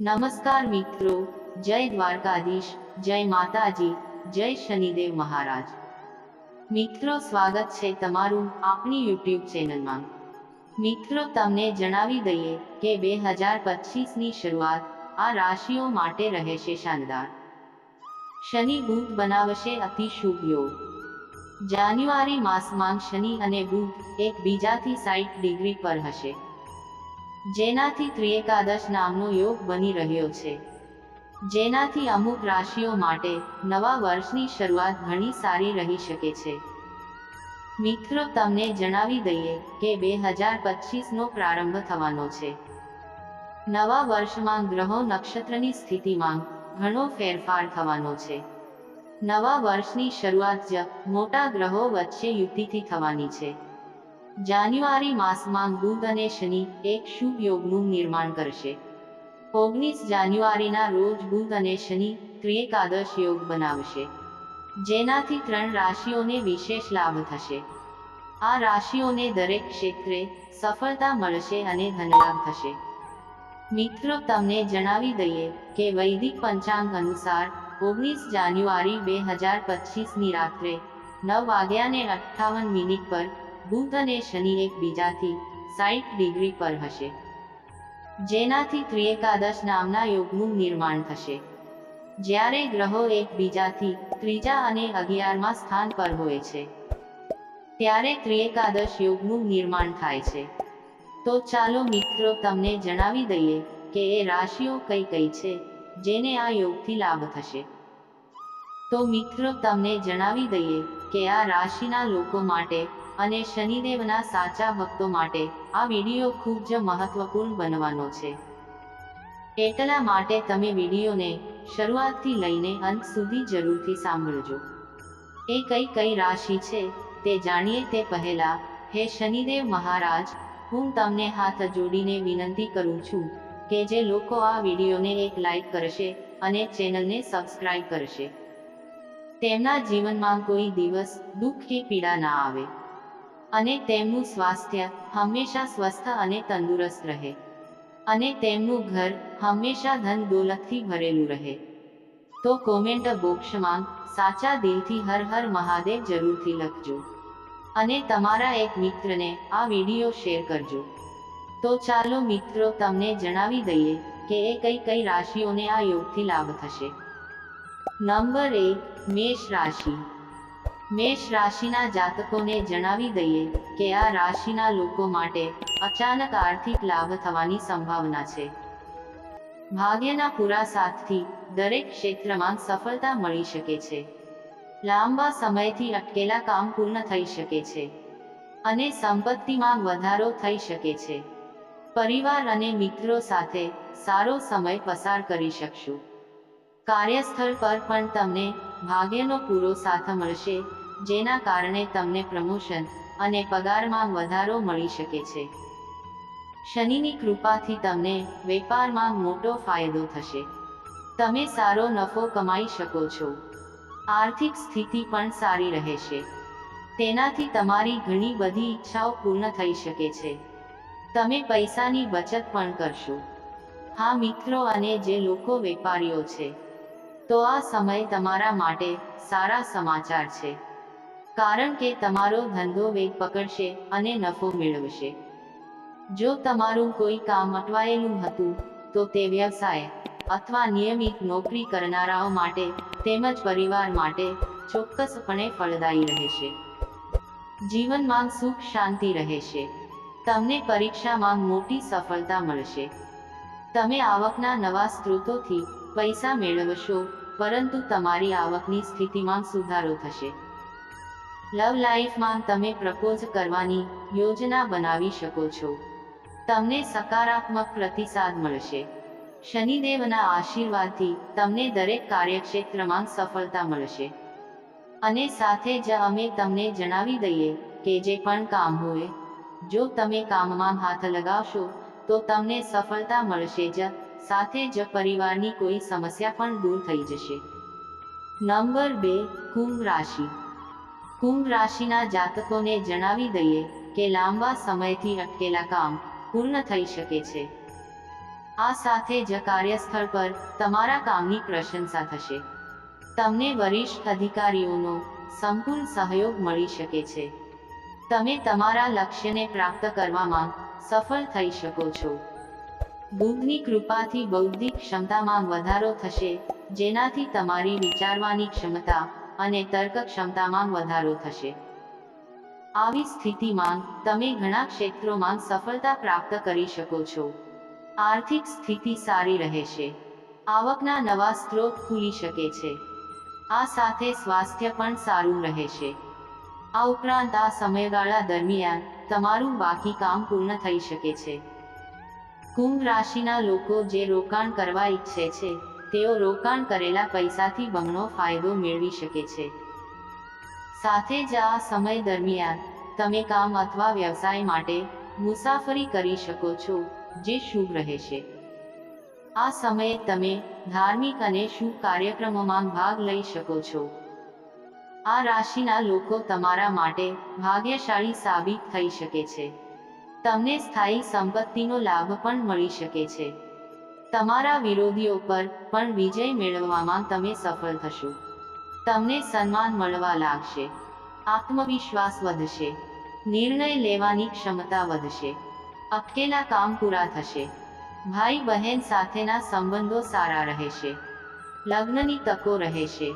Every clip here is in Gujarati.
નમસ્કાર મિત્રો, જય દ્વારકાધીશ, જય માતાજી, જય શનિદેવ મહારાજ. મિત્રો, સ્વાગત છે તમારું આપણી યુટ્યુબ ચેનલમાં. મિત્રો, તમને જણાવી દઈએ કે બે હજાર પચીસની શરૂઆત આ રાશિઓ માટે રહેશે શાનદાર. શનિ બુધ બનાવશે અતિ શુભ યોગ. જાન્યુઆરી માસમાં શનિ અને બુધ એકબીજાથી સાઠ ડિગ્રી પર હશે. જેનાથી ત્રિએકાદશ નામનો યોગ બની રહ્યો છે. જેનાથી અમુક રાશિઓ માટે નવા વર્ષની શરૂઆત ઘણી સારી રહી શકે છે. મિત્રો, તમને જણાવી દઈએ કે બે હજાર પચીસનો પ્રારંભ થવાનો છે. નવા વર્ષમાં ગ્રહો નક્ષત્રની સ્થિતિમાં ઘણો ફેરફાર થવાનો છે. નવા વર્ષની શરૂઆત જ મોટા ગ્રહો વચ્ચે યુક્તિથી થવાની છે. જાન્યુઆરી માસમાં બુધ અને શનિ એક શુભ યોગનું નિર્માણ કરશે. ઓગણીસ જાન્યુઆરીના રોજ બુધ અને શનિ ત્રિએકાદશ યોગ બનાવશે. જેનાથી ત્રણ રાશિઓને વિશેષ લાભ થશે. આ રાશિઓને દરેક ક્ષેત્રે સફળતા મળશે અને ધનલાભ થશે. મિત્રો, તમને જણાવી દઈએ કે વૈદિક પંચાંગ અનુસાર ઓગણીસ જાન્યુઆરી બે હજાર પચીસની રાત્રે નવ વાગ્યાને અઠ્ઠાવન મિનિટ પર બુધ અને શનિ એકબીજાથી સાઠ ડિગ્રી પર હશે. જેનાથી ત્રિએકાદશ નામના યોગનું નિર્માણ થશે. જ્યારે ગ્રહો એકબીજાથી ત્રીજા અને અગિયારમાં સ્થાન પર હોય છે, ત્યારે ત્રિએકાદશ યોગનું નિર્માણ થાય છે. તો ચાલો મિત્રો તમને જણાવી દઈએ કે એ રાશિઓ કઈ કઈ છે, જેને આ યોગથી લાભ થશે. તો મિત્રો તમને જણાવી દઈએ કે આ રાશિના લોકો માટે અને શનિદેવના સાચા ભક્તો માટે આ વીડિયો ખૂબ જ મહત્વપૂર્ણ બનવાનો છે. એટલા માટે તમે વિડીયોને શરૂઆતથી લઈને અંત સુધી જરૂરથી સાંભળજો. એ કઈ કઈ રાશિ છે તે જાણીએ તે પહેલા, હે શનિદેવ મહારાજ, હું તમને હાથ જોડીને વિનંતી કરું છું કે જે લોકો આ વિડીયોને એક લાઈક કરશે અને ચેનલને સબસ્ક્રાઇબ કરશે. તેમના જીવનમાં કોઈ દિવસ દુઃખ કે પીડા ના આવે. અને તેમનું સ્વાસ્થ્ય હંમેશા સ્વસ્થ અને તંદુરસ્ત રહે. અને તેમનું ઘર હંમેશા ધન દોલતથી ભરેલું રહે. તો કોમેન્ટ બોક્સમાં સાચા દિલથી હર હર મહાદેવ જરૂરથી લખજો. અને તમારા એક મિત્રને આ વીડિયો શેર કરજો. તો ચાલો મિત્રો તમને જણાવી દઈએ કે એ કઈ કઈ રાશિઓને આ યોગથી લાભ થશે. નંબર એક, મેષ રાશિ. મેષ રાશિના જાતકોને જણાવી દઈએ કે આ રાશિના લોકો માટે અચાનક આર્થિક લાભ થવાની સંભાવના છે. ભાગ્યના પૂરા સાથથી દરેક ક્ષેત્રમાં સફળતા મળી શકે છે. લાંબા સમયથી અટકેલા કામ પૂર્ણ થઈ શકે છે અને સંપત્તિમાં વધારો થઈ શકે છે. પરિવાર અને મિત્રો સાથે સારો સમય પસાર કરી શકશો. કાર્યસ્થળ પર પણ તમને ભાગ્યનો પૂરો સાથ મળશે જેના કારણે તમને પ્રમોશન અને પગારમાં વધારો મળી શકે છે. શનિની કૃપાથી તમને વેપારમાં મોટો ફાયદો થશે. તમે સારો નફો કમાઈ શકો છો. આર્થિક સ્થિતિ પણ સારી રહેશે. તેનાથી તમારી ઘણી બધી ઈચ્છાઓ પૂર્ણ થઈ શકે છે. તમે પૈસાની બચત પણ કરશો. હા મિત્રો અને જે લોકો વેપારીઓ છે, તો આ સમય તમારા માટે સારા સમાચાર છે. કારણ કે તમારો ધંધો વેગ પકડશે અને નફો મેળવશે. જો તમારું કોઈ કામ અટવાયેલું હતું, તો તે વ્યવસાય અથવા નિયમિત નોકરી કરનારાઓ માટે તેમજ પરિવાર માટે ચોક્કસપણે ફળદાયી રહેશે. જીવનમાં સુખ શાંતિ રહેશે. તમને પરીક્ષામાં મોટી સફળતા મળશે. તમે આવકના નવા સ્ત્રોતોથી પૈસા મેળવશો, પરંતુ તમારી આવકની સ્થિતિમાં સુધારો થશે. લવ લાઈફમાં તમે પ્રપોઝ કરવાની યોજના બનાવી શકો છો. તમને સકારાત્મક પ્રતિસાદ મળશે. શનિદેવના આશીર્વાદથી તમને દરેક કાર્યક્ષેત્રમાં સફળતા મળશે. અને સાથે જ અમે તમને જણાવી દઈએ કે જે પણ કામ હોય, જો તમે કામમાં હાથ લગાવશો, તો તમને સફળતા મળશે જ, સાથે જ પરિવારની કોઈ સમસ્યા પણ દૂર થઈ જશે. નંબર બે, કુંભ રાશિ. કુંભ રાશિના જાતકોને જણાવી દઈએ કે લાંબા સમયથી અટકેલા કામ પૂર્ણ થઈ શકે છે. આ સાથે જ કાર્યસ્થળ પર તમારા કામની પ્રશંસા થશે. તમને વરિષ્ઠ અધિકારીઓનો સંપૂર્ણ સહયોગ મળી શકે છે. તમે તમારા લક્ષ્યને પ્રાપ્ત કરવામાં સફળ થઈ શકો છો. બુદ્ધની કૃપાથી બૌદ્ધિક ક્ષમતામાં વધારો થશે, જેનાથી તમારી વિચારવાની ક્ષમતા અને તર્ક ક્ષમતામાં વધારો થશે. આવી સ્થિતિમાં, તમે ઘણા ક્ષેત્રોમાં સફળતા પ્રાપ્ત કરી શકો છો. આર્થિક સ્થિતિ સારી રહેશે. આવકના નવા સ્ત્રોત ખુલી શકે છે. આ સાથે સ્વાસ્થ્ય પણ સારું રહેશે. આ ઉપરાંત આ સમયગાળા દરમિયાન, તમારું બાકી કામ પૂર્ણ થઈ શકે છે. કુંભ રાશિના લોકો જે રોકાણ કરવા ઈચ્છે છે તેઓ રોકાણ કરેલા પૈસાથી બમણો ફાયદો મેળવી શકે છે. સાથે જ આ સમય દરમિયાન, તમે કામ અથવા વ્યવસાય માટે મુસાફરી કરી શકો છો, જે શુભ રહેશે. આ સમયે તમે ધાર્મિક અને શુભ કાર્યક્રમોમાં ભાગ લઈ શકો છો. આ રાશિના લોકો તમારા માટે ભાગ્યશાળી સાબિત થઈ શકે છે. તમને સ્થાયી સંપત્તિનો લાભ પણ મળી શકે છે. તમારા વિરોધીઓ પર પણ વિજય મેળવવામાં તમે સફળ થશો. તમને સન્માન મળવા લાગશે. આત્મવિશ્વાસ વધશે. નિર્ણય લેવાની ક્ષમતા વધશે. અટકેલા કામ પૂરા થશે. ભાઈ બહેન સાથેના સંબંધો સારા રહેશે. લગ્નની તકો રહેશે.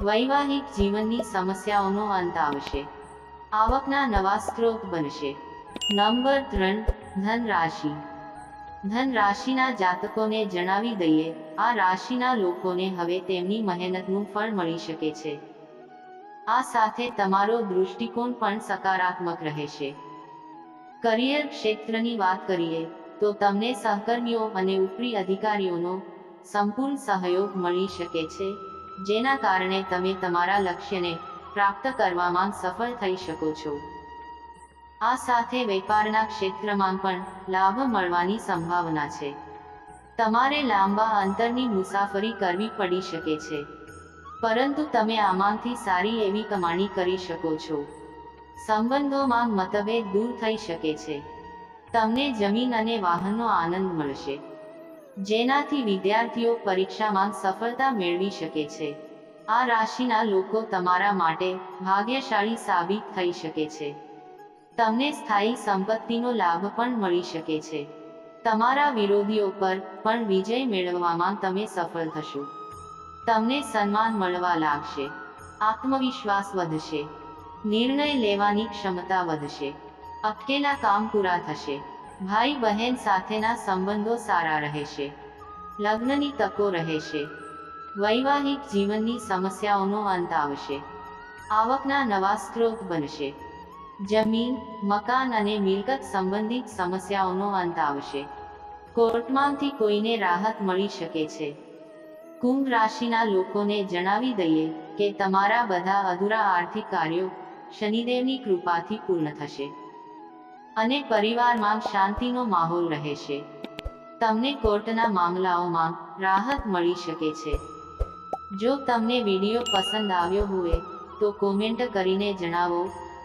વૈવાહિક જીવનની સમસ્યાઓનો અંત આવશે. આવકના નવા સ્ત્રોત બનશે. નંબર ત્રણ ધન રાશિ ધન રાશિના જાતકોને જણાવી દઈએ, આ રાશિના લોકોને હવે તેમની મહેનતનું ફળ મળી શકે છે. આ સાથે તમારો દૃષ્ટિકોણ પણ સકારાત્મક રહેશે. કરિયર ક્ષેત્રની વાત કરીએ, તો તમને સહકર્મીઓ અને ઉપરી અધિકારીઓનો સંપૂર્ણ સહયોગ મળી શકે છે, જેના કારણે તમે તમારા લક્ષ્યને પ્રાપ્ત કરવામાં સફળ થઈ શકો છો. આ સાથે વેપારના ક્ષેત્રમાં પણ લાભ મળવાની સંભાવના છે. તમારે લાંબા અંતરની મુસાફરી કરવી પડી શકે છે. પરંતુ તમે આમાંથી સારી એવી કમાણી કરી શકો છો. સંબંધોમાં મતભેદ દૂર થઈ શકે છે. તમને જમીન અને વાહનનો આનંદ મળશે. જેનાથી વિદ્યાર્થીઓ પરીક્ષામાં સફળતા મેળવી શકે છે. આ રાશિના લોકો તમારા માટે ભાગ્યશાળી સાબિત થઈ શકે છે. તમને સ્થાયી સંપત્તિનો લાભ પણ મળી શકે છે. તમારા વિરોધીઓ પર પણ વિજય મેળવવામાં તમે સફળ થશો. તમને સન્માન મળવા લાગશે. આત્મવિશ્વાસ વધશે. નિર્ણય લેવાની ક્ષમતા વધશે. અટકેલા કામ પૂરા થશે. ભાઈ બહેન સાથેના સંબંધો સારા રહેશે. લગ્નની તકો રહેશે. વૈવાહિક જીવનની સમસ્યાઓનો અંત આવશે. આવકના નવા સ્ત્રોત બનશે. જમીન, મકાન અને મિલકત સંબંધિત સમસ્યાઓનો અંત આવશે. કોર્ટમાંથી કોઈને રાહત મળી શકે છે. કુંભ રાશિના લોકોને જણાવી દઈએ કે તમારા બધા અધૂરા આર્થિક કાર્યો શનિદેવની કૃપાથી પૂર્ણ થશે. અને પરિવારમાં શાંતિનો માહોલ રહેશે. તમને કોર્ટના મામલાઓમાં રાહત મળી શકે છે. જો તમને વીડિયો પસંદ આવ્યો હોય, તો કોમેન્ટ કરીને જણાવો